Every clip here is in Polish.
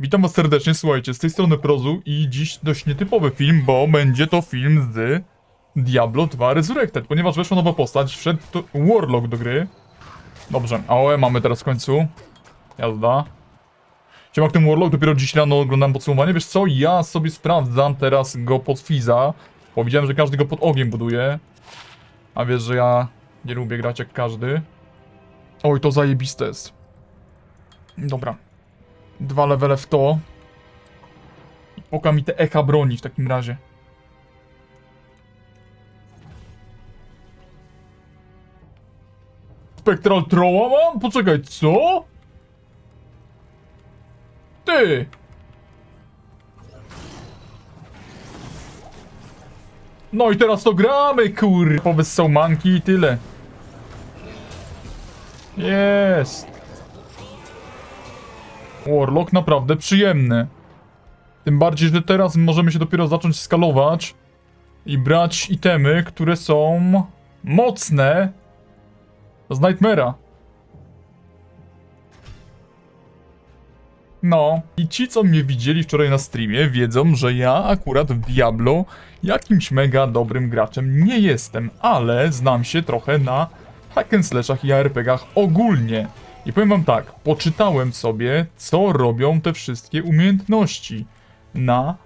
Witam was serdecznie, słuchajcie, z tej strony Prozu i dziś dość nietypowy film, bo będzie to film z Diablo 2 Resurrected, ponieważ weszła nowa postać, wszedł Warlock do gry. Dobrze, AOE mamy teraz w końcu. Jazda. Siemak, ten Warlock, dopiero dziś rano oglądałem podsumowanie, wiesz co, ja sobie sprawdzam teraz go pod Fiza, bo widziałem, że każdy go pod ogniem buduje. A wiesz, że ja nie lubię grać jak każdy. Oj, to zajebiste jest. Dobra. Dwa levele w to. I Poka mi te echa broni w takim razie. Spectral Trolla mam? Poczekaj, co? Ty! No i teraz to gramy, kur... Powyssał manki i tyle. Jest. Warlock naprawdę przyjemny. Tym bardziej, że teraz możemy się dopiero zacząć skalować i brać itemy, które są mocne z Nightmare'a. No, i ci, co mnie widzieli wczoraj na streamie, wiedzą, że ja akurat w Diablo jakimś mega dobrym graczem nie jestem, ale znam się trochę na hack and slashach i ARPGach ogólnie. I powiem wam tak, poczytałem sobie, co robią te wszystkie umiejętności na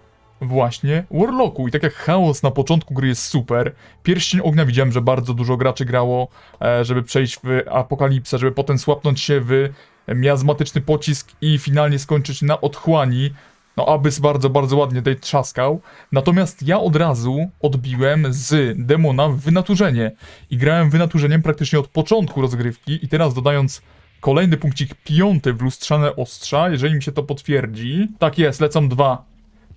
właśnie Warlocku. I tak jak chaos na początku gry jest super, Pierścień Ognia widziałem, że bardzo dużo graczy grało, e, żeby przejść w Apokalipsę, żeby potem słapnąć się w miazmatyczny pocisk i finalnie skończyć na otchłani. No, Abyss bardzo, bardzo ładnie tutaj trzaskał. Natomiast ja od razu odbiłem z demona wynaturzenie. I grałem wynaturzeniem praktycznie od początku rozgrywki i teraz dodając kolejny punkcik piąty w lustrzane ostrza, jeżeli mi się to potwierdzi. Tak jest, lecą dwa.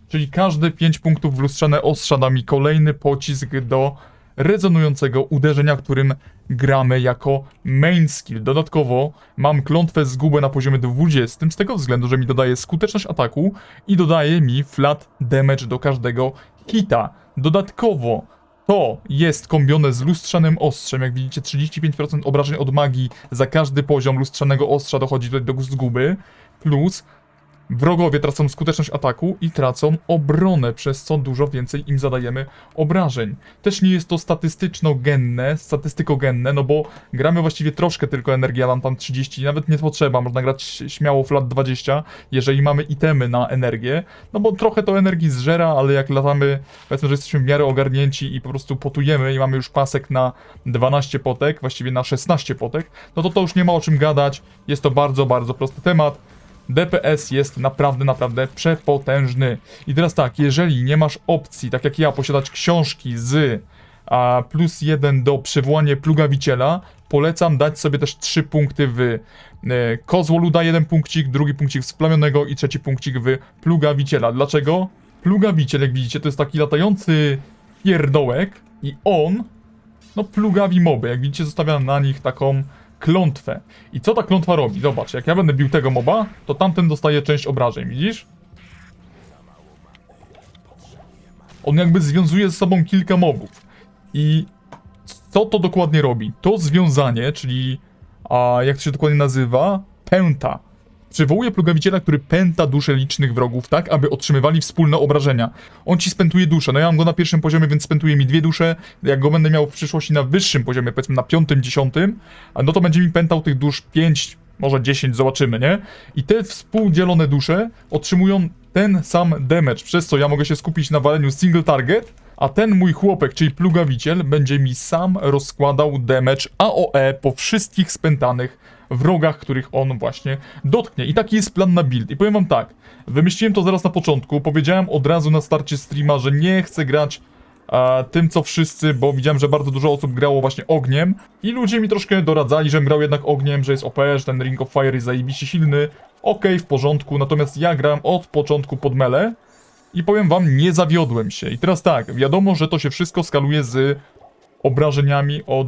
Czyli każde 5 punktów w lustrzane ostrza da mi kolejny pocisk do rezonującego uderzenia, którym gramy jako main skill. Dodatkowo mam klątwę zgubę na poziomie 20, z tego względu, że mi dodaje skuteczność ataku i dodaje mi flat damage do każdego hita. Dodatkowo to jest kombione z lustrzanym ostrzem. Jak widzicie, 35% obrażeń od magii za każdy poziom lustrzanego ostrza dochodzi tutaj do zguby. Plus Wrogowie tracą skuteczność ataku i tracą obronę, przez co dużo więcej im zadajemy obrażeń. Też nie jest to statystyczno-genne, statystykogenne, no bo gramy właściwie troszkę tylko energii, ja mam tam 30, nawet nie potrzeba, można grać śmiało flat 20, jeżeli mamy itemy na energię, no bo trochę to energii zżera, ale jak latamy, powiedzmy, że jesteśmy w miarę ogarnięci i po prostu potujemy i mamy już pasek na 12 potek, właściwie na 16 potek, no to to już nie ma o czym gadać, jest to bardzo, bardzo prosty temat. DPS jest naprawdę, naprawdę przepotężny. I teraz tak, jeżeli nie masz opcji, tak jak ja, posiadać książki z a, plus jeden do przywołania plugawiciela, polecam dać sobie też trzy punkty w e, kozłoluda, jeden punkcik, drugi punkcik w splamionego i trzeci punkcik w plugawiciela. Dlaczego? Plugawiciel, jak widzicie, to jest taki latający pierdołek i on, no plugawi moby. Jak widzicie, zostawia na nich taką klątwę. I co ta klątwa robi? Zobacz, jak ja będę bił tego moba, to tamten dostaje część obrażeń, widzisz? On jakby związuje ze sobą kilka mobów. I co to dokładnie robi? To związanie, czyli a jak to się dokładnie nazywa? Pęta. Przywołuje plugawiciela, który pęta dusze licznych wrogów, tak aby otrzymywali wspólne obrażenia. On ci spętuje duszę. No ja mam go na pierwszym poziomie, więc spętuje mi dwie dusze. Jak go będę miał w przyszłości na wyższym poziomie, powiedzmy na piątym, dziesiątym, no to będzie mi pętał tych dusz pięć, może 10, zobaczymy, nie? I te współdzielone dusze otrzymują ten sam damage, przez co ja mogę się skupić na waleniu single target, a ten mój chłopek, czyli plugawiciel, będzie mi sam rozkładał damage AOE po wszystkich spętanych wrogach, których on właśnie dotknie. I taki jest plan na build. I powiem wam tak, wymyśliłem to zaraz na początku, powiedziałem od razu na starcie streama, że nie chcę grać a, tym co wszyscy, bo widziałem, że bardzo dużo osób grało właśnie ogniem i ludzie mi troszkę doradzali, żebym grał jednak ogniem, że jest OP, że ten Ring of Fire jest zajebiście silny. Okej, w porządku, natomiast ja grałem od początku pod mele i powiem wam, nie zawiodłem się. I teraz tak, wiadomo, że to się wszystko skaluje z obrażeniami od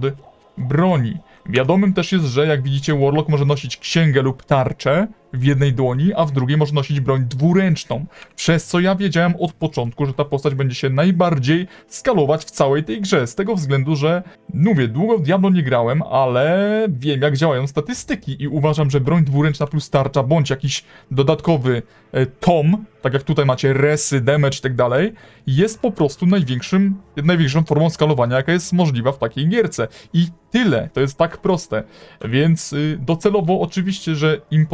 broni. Wiadomym też jest, że jak widzicie, Warlock może nosić księgę lub tarczę w jednej dłoni, a w drugiej może nosić broń dwuręczną. Przez co ja wiedziałem od początku, że ta postać będzie się najbardziej skalować w całej tej grze. Z tego względu, że mówię, długo w Diablo nie grałem, ale wiem jak działają statystyki i uważam, że broń dwuręczna plus tarcza, bądź jakiś dodatkowy e, tom, tak jak tutaj macie resy, damage i tak dalej, jest po prostu największym, największą formą skalowania, jaka jest możliwa w takiej gierce. I tyle, to jest tak proste. Więc y, docelowo oczywiście, że im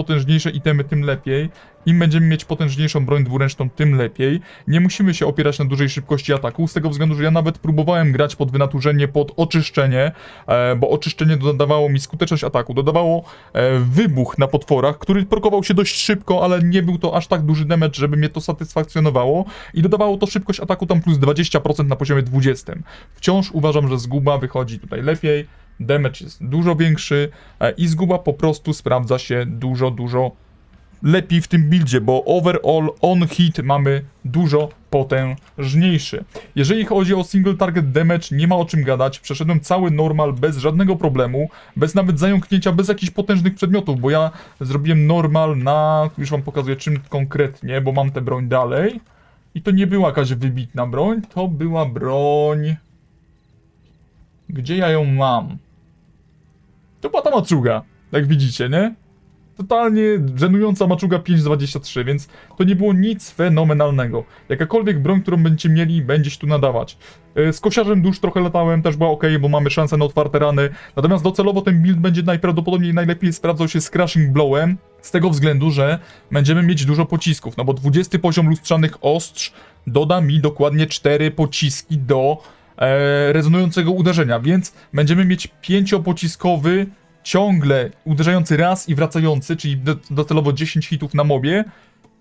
potężniejsze itemy, tym lepiej. Im będziemy mieć potężniejszą broń dwuręczną, tym lepiej. Nie musimy się opierać na dużej szybkości ataku, z tego względu, że ja nawet próbowałem grać pod wynaturzenie, pod oczyszczenie, e, bo oczyszczenie dodawało mi skuteczność ataku, dodawało e, wybuch na potworach, który prokował się dość szybko, ale nie był to aż tak duży damage, żeby mnie to satysfakcjonowało i dodawało to szybkość ataku tam plus 20% na poziomie 20. Wciąż uważam, że zguba wychodzi tutaj lepiej, damage jest dużo większy e, i zguba po prostu sprawdza się dużo, dużo lepiej w tym buildzie, bo overall on hit mamy dużo potężniejszy. Jeżeli chodzi o single target damage, nie ma o czym gadać. Przeszedłem cały normal bez żadnego problemu, bez nawet zająknięcia, bez jakichś potężnych przedmiotów, bo ja zrobiłem normal na, już wam pokazuję czym konkretnie, bo mam tę broń dalej. I to nie była jakaś wybitna broń, to była broń... Gdzie ja ją mam? To była ta maczuga, jak widzicie, nie? totalnie żenująca maczuga 5.23, więc to nie było nic fenomenalnego. Jakakolwiek broń, którą będziecie mieli, będzie się tu nadawać. E, Z kosiarzem dusz trochę latałem, też była ok, bo mamy szansę na otwarte rany. Natomiast docelowo ten build będzie najprawdopodobniej najlepiej sprawdzał się z Crashing Blowem, z tego względu, że będziemy mieć dużo pocisków, no bo 20 poziom lustrzanych ostrz doda mi dokładnie 4 pociski do e, rezonującego uderzenia, więc będziemy mieć pięciopociskowy ciągle uderzający raz i wracający, czyli do, docelowo 10 hitów na mobie,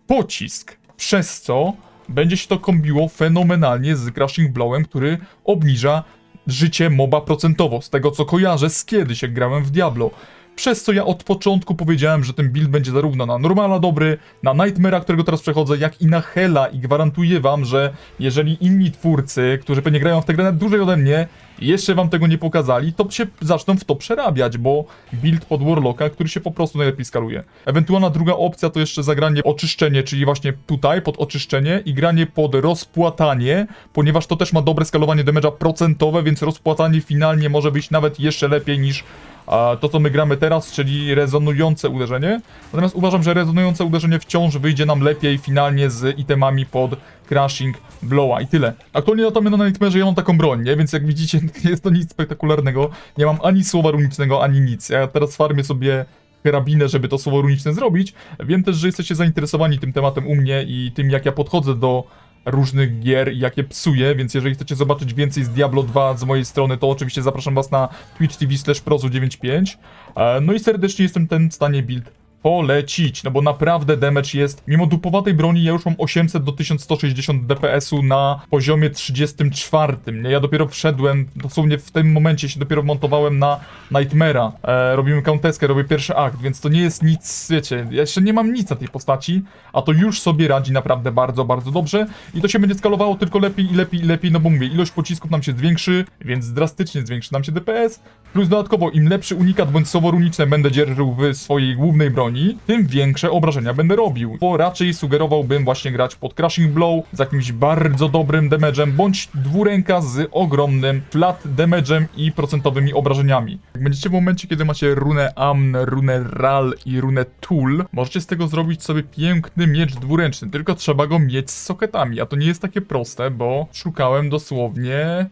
pocisk, przez co będzie się to kombiło fenomenalnie z Crashing Blowem, który obniża życie moba procentowo, z tego co kojarzę z kiedyś, jak grałem w Diablo. Przez co ja od początku powiedziałem, że ten build będzie zarówno na normala dobry, na Nightmare'a, którego teraz przechodzę, jak i na Hela i gwarantuję wam, że jeżeli inni twórcy, którzy pewnie grają w tę grę dłużej ode mnie, jeszcze wam tego nie pokazali, to się zaczną w to przerabiać, bo build pod Warlocka, który się po prostu najlepiej skaluje. Ewentualna druga opcja to jeszcze zagranie oczyszczenie, czyli właśnie tutaj pod oczyszczenie i granie pod rozpłatanie, ponieważ to też ma dobre skalowanie damage'a procentowe, więc rozpłatanie finalnie może być nawet jeszcze lepiej niż a to, co my gramy teraz, czyli rezonujące uderzenie. Natomiast uważam, że rezonujące uderzenie wciąż wyjdzie nam lepiej finalnie z itemami pod Crashing Blowa i tyle. Aktualnie natomiast na Nightmare'ze ja mam taką broń, nie? Więc jak widzicie, nie jest to nic spektakularnego. Nie mam ani słowa runicznego, ani nic. Ja teraz farmię sobie karabinę, żeby to słowo runiczne zrobić. Wiem też, że jesteście zainteresowani tym tematem u mnie i tym, jak ja podchodzę do różnych gier i jakie psuję, więc jeżeli chcecie zobaczyć więcej z Diablo 2 z mojej strony, to oczywiście zapraszam was na Twitch TV slash prozu95. E, No i serdecznie jestem ten w stanie build polecić, no bo naprawdę damage jest, mimo dupowatej broni ja już mam 800 do 1160 DPS-u na poziomie 34, nie? Ja dopiero wszedłem, dosłownie w tym momencie się dopiero montowałem na Nightmare'a, e, robimy counteskę, robię pierwszy akt, więc to nie jest nic, wiecie, ja jeszcze nie mam nic na tej postaci, a to już sobie radzi naprawdę bardzo, bardzo dobrze i to się będzie skalowało tylko lepiej i lepiej i lepiej, no bo mówię, ilość pocisków nam się zwiększy, więc drastycznie zwiększy nam się DPS, plus dodatkowo im lepszy unikat bądź słowo runiczne będę dzierżył w swojej głównej broni, tym większe obrażenia będę robił, bo raczej sugerowałbym właśnie grać pod Crashing Blow z jakimś bardzo dobrym damage'em, bądź dwuręka z ogromnym flat damage'em i procentowymi obrażeniami. Jak będziecie w momencie, kiedy macie runę Amn, runę Ral i runę Tool, możecie z tego zrobić sobie piękny miecz dwuręczny, tylko trzeba go mieć z soketami, a to nie jest takie proste, bo szukałem dosłownie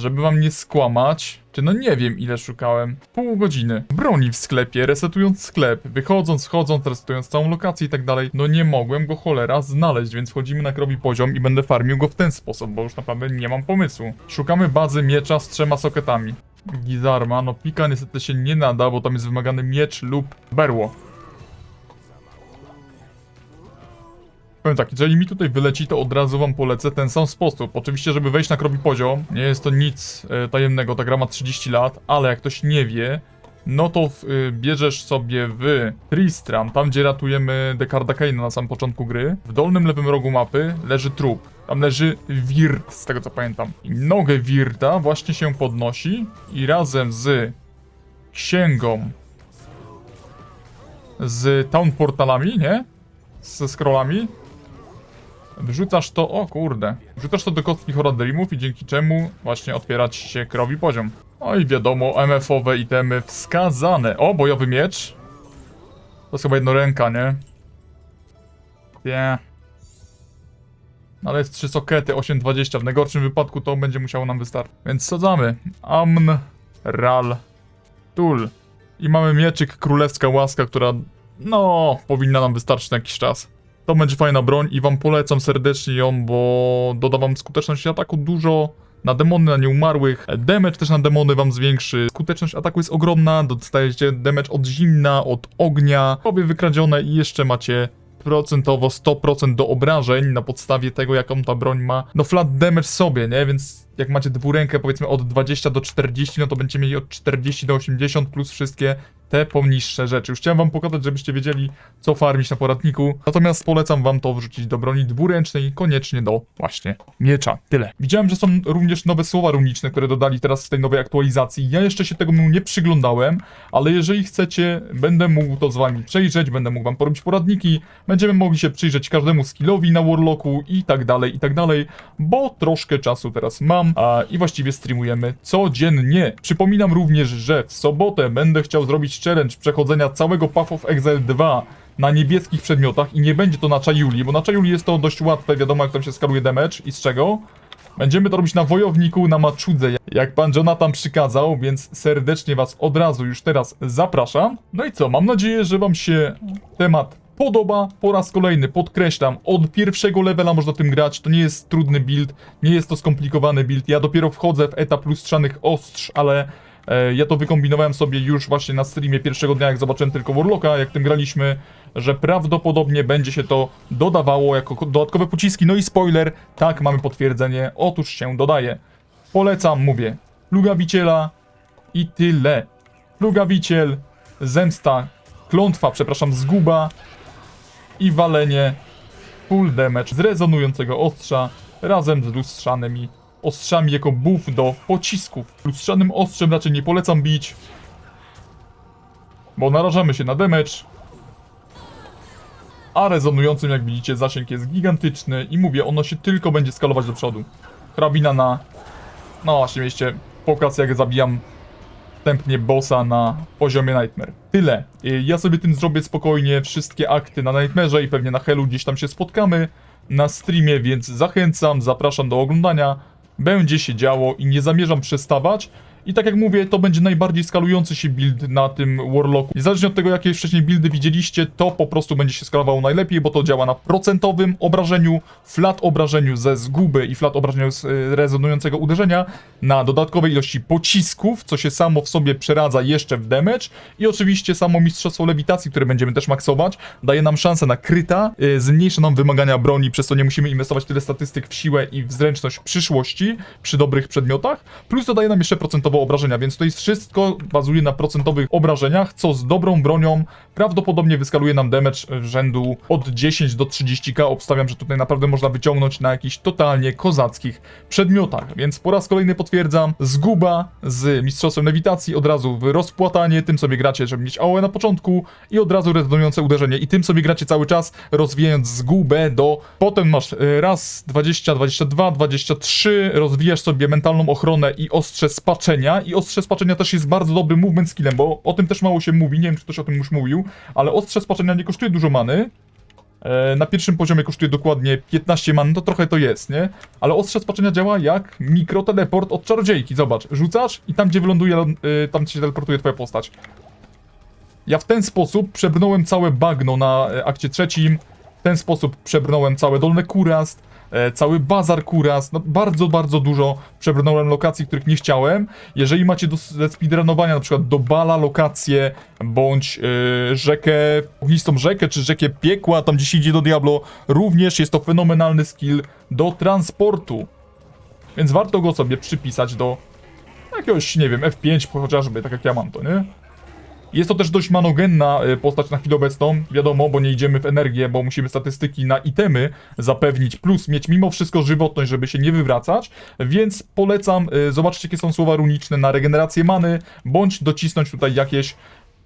żeby wam nie skłamać, czy no nie wiem ile szukałem, pół godziny. Broni w sklepie, resetując sklep, wychodząc, wchodząc, resetując całą lokację i tak dalej, no nie mogłem go cholera znaleźć, więc wchodzimy na krowi poziom i będę farmił go w ten sposób, bo już naprawdę nie mam pomysłu. Szukamy bazy miecza z trzema soketami. Gizarma, no pika niestety się nie nada, bo tam jest wymagany miecz lub berło. Powiem tak, jeżeli mi tutaj wyleci, to od razu wam polecę ten sam sposób. Oczywiście, żeby wejść na krobi poziom, nie jest to nic e, tajemnego, ta gra ma 30 lat, ale jak ktoś nie wie, no to w, y, bierzesz sobie w Tristram, tam gdzie ratujemy Dekarda Kane'a na samym początku gry, w dolnym lewym rogu mapy leży trup. Tam leży Wirt, z tego co pamiętam. I nogę Wirta właśnie się podnosi i razem z księgą z town portalami, nie? Ze scrollami. Wrzucasz to, o kurde, wrzucasz to do kostki Horadrimów i dzięki czemu właśnie otwierać się krowi poziom. No i wiadomo, MF-owe itemy wskazane. O, bojowy miecz. To jest chyba jednoręka, nie? Nie. No Ale jest trzy sokety, 8,20. W najgorszym wypadku to będzie musiało nam wystarczyć. Więc sadzamy. Amn, Ral, Tul. I mamy mieczyk Królewska Łaska, która, no, powinna nam wystarczyć na jakiś czas. To będzie fajna broń i wam polecam serdecznie ją, bo doda wam skuteczność ataku dużo. Na demony, na nieumarłych. Damage też na demony wam zwiększy. Skuteczność ataku jest ogromna. Dostajecie damage od zimna, od ognia. Powie wykradzione i jeszcze macie procentowo 100% do obrażeń na podstawie tego, jaką ta broń ma. No flat damage sobie, nie? Więc jak macie dwurękę powiedzmy od 20 do 40, no to będziecie mieli od 40 do 80 plus wszystkie te pomniższe rzeczy. Już chciałem wam pokazać, żebyście wiedzieli, co farmić na poradniku. Natomiast polecam wam to wrzucić do broni dwuręcznej, koniecznie do właśnie miecza. Tyle. Widziałem, że są również nowe słowa runiczne, które dodali teraz w tej nowej aktualizacji. Ja jeszcze się tego nie przyglądałem, ale jeżeli chcecie, będę mógł to z wami przejrzeć, będę mógł wam porobić poradniki, będziemy mogli się przyjrzeć każdemu skillowi na Warlocku i tak dalej, i tak dalej, bo troszkę czasu teraz mam a, i właściwie streamujemy codziennie. Przypominam również, że w sobotę będę chciał zrobić challenge przechodzenia całego Path of Exile 2 na niebieskich przedmiotach i nie będzie to na Czajuli, bo na Czajuli jest to dość łatwe, wiadomo jak tam się skaluje damage i z czego. Będziemy to robić na wojowniku, na maczudze, jak pan Jonathan przykazał, więc serdecznie was od razu już teraz zapraszam. No i co, mam nadzieję, że wam się temat podoba. Po raz kolejny podkreślam, od pierwszego levela można tym grać, to nie jest trudny build, nie jest to skomplikowany build. Ja dopiero wchodzę w etap lustrzanych ostrz, ale ja to wykombinowałem sobie już właśnie na streamie pierwszego dnia, jak zobaczyłem tylko Warlocka, jak tym graliśmy, że prawdopodobnie będzie się to dodawało jako ko- dodatkowe pociski. No i spoiler, tak, mamy potwierdzenie, otóż się dodaje. Polecam, mówię, plugawiciela i tyle. Plugawiciel, zemsta, klątwa, przepraszam, zguba i walenie full damage z rezonującego ostrza razem z lustrzanymi ostrzami jako buff do pocisków. Lustrzanym ostrzem raczej nie polecam bić, bo narażamy się na damage, a rezonującym jak widzicie zasięg jest gigantyczny i mówię, ono się tylko będzie skalować do przodu. Hrabina na... No właśnie, mieliście pokaz jak zabijam wstępnie bossa na poziomie Nightmare. Tyle. Y, Ja sobie tym zrobię spokojnie wszystkie akty na Nightmare'ze i pewnie na Hellu gdzieś tam się spotkamy na streamie, więc zachęcam, zapraszam do oglądania. Będzie się działo i nie zamierzam przestawać. I tak jak mówię, to będzie najbardziej skalujący się build na tym Warlocku. Niezależnie od tego, jakie wcześniej buildy widzieliście, to po prostu będzie się skalowało najlepiej, bo to działa na procentowym obrażeniu, flat obrażeniu ze zguby i flat obrażeniu z y, rezonującego uderzenia, na dodatkowej ilości pocisków, co się samo w sobie przeradza jeszcze w damage i oczywiście samo mistrzostwo lewitacji, które będziemy też maksować, daje nam szansę na kryta, y, zmniejsza nam wymagania broni, przez co nie musimy inwestować tyle statystyk w siłę i w zręczność przyszłości przy dobrych przedmiotach, plus dodaje nam jeszcze procentowo obrażenia, więc to jest wszystko bazuje na procentowych obrażeniach, co z dobrą bronią prawdopodobnie wyskaluje nam damage rzędu od 10 do 30k. Obstawiam, że tutaj naprawdę można wyciągnąć na jakichś totalnie kozackich przedmiotach, więc po raz kolejny potwierdzam, zguba z mistrzostwem lewitacji, od razu w rozpłatanie, tym sobie gracie, żeby mieć AOE na początku i od razu rezonujące uderzenie. I tym sobie gracie cały czas, rozwijając zgubę do, potem masz y, raz, 20, 22, 23, rozwijasz sobie mentalną ochronę i ostrze spaczenia i ostrze spaczenia też jest bardzo dobrym movement skillem, bo o tym też mało się mówi, nie wiem czy ktoś o tym już mówił, ale ostrze spaczenia nie kosztuje dużo many, E, Na pierwszym poziomie kosztuje dokładnie 15 man, to trochę to jest, nie? Ale ostrze spaczenia działa jak mikroteleport od czarodziejki. Zobacz, rzucasz i tam gdzie wyląduje, y, tam się teleportuje twoja postać. Ja w ten sposób przebrnąłem całe bagno na e, akcie trzecim, w ten sposób przebrnąłem całe Dolne Kurast, cały Bazar Kurast, no bardzo, bardzo dużo przebrnąłem lokacji, których nie chciałem. Jeżeli macie do speedrunowania na przykład do Bala lokację, bądź e, rzekę, ognistą rzekę, czy rzekę piekła, tam gdzie się idzie do Diablo, również jest to fenomenalny skill do transportu. Więc warto go sobie przypisać do jakiegoś, nie wiem, F5 chociażby, tak jak ja mam to, nie? Jest to też dość manogenna y, postać na chwilę obecną, wiadomo, bo nie idziemy w energię, bo musimy statystyki na itemy zapewnić, plus mieć mimo wszystko żywotność, żeby się nie wywracać, więc polecam, y, zobaczcie jakie są słowa runiczne na regenerację many, bądź docisnąć tutaj jakieś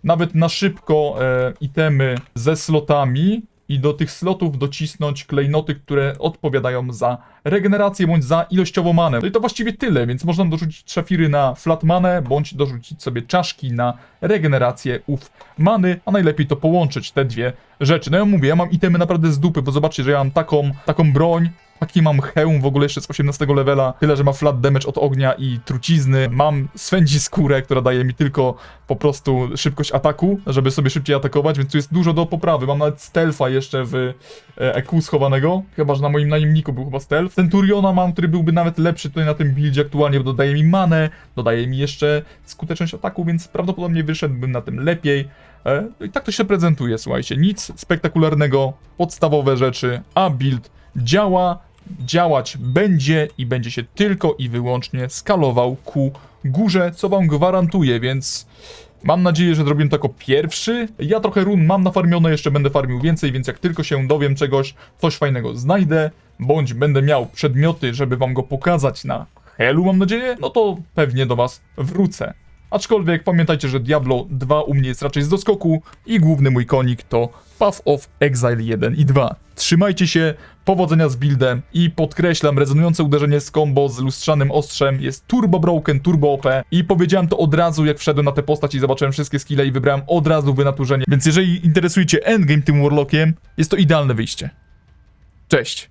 nawet na szybko e, itemy ze slotami i do tych slotów docisnąć klejnoty, które odpowiadają za regenerację bądź za ilościowo manę. No i to właściwie tyle, więc można dorzucić szafiry na flat manę, bądź dorzucić sobie czaszki na regenerację ów many, a najlepiej to połączyć te dwie rzeczy. No ja mówię, ja mam itemy naprawdę z dupy, bo zobaczcie, że ja mam taką, taką broń, Taki mam hełm w ogóle jeszcze z 18 levela, tyle, że ma flat damage od ognia i trucizny. Mam swędzi skórę, która daje mi tylko po prostu szybkość ataku, żeby sobie szybciej atakować, więc tu jest dużo do poprawy. Mam nawet stealtha jeszcze w e, EQ schowanego, chyba, że na moim najemniku był chyba stealth. Centuriona mam, który byłby nawet lepszy tutaj na tym buildzie aktualnie, bo dodaje mi manę, dodaje mi jeszcze skuteczność ataku, więc prawdopodobnie wyszedłbym na tym lepiej. E, no i tak to się prezentuje, słuchajcie. Nic spektakularnego, podstawowe rzeczy, a build działa, działać będzie i będzie się tylko i wyłącznie skalował ku górze, co wam gwarantuję, więc mam nadzieję, że zrobiłem to jako pierwszy. Ja trochę run mam nafarmione, jeszcze będę farmił więcej, więc jak tylko się dowiem czegoś, coś fajnego znajdę, bądź będę miał przedmioty, żeby wam go pokazać na helu, mam nadzieję, no to pewnie do was wrócę. Aczkolwiek pamiętajcie, że Diablo 2 u mnie jest raczej z doskoku i główny mój konik to Path of Exile 1 i 2. Trzymajcie się, powodzenia z buildem i podkreślam, rezonujące uderzenie z combo z lustrzanym ostrzem jest turbo broken, turbo OP i powiedziałem to od razu jak wszedłem na tę postać i zobaczyłem wszystkie skille i wybrałem od razu wynaturzenie. Więc jeżeli interesujecie endgame tym Warlockiem, jest to idealne wyjście. Cześć!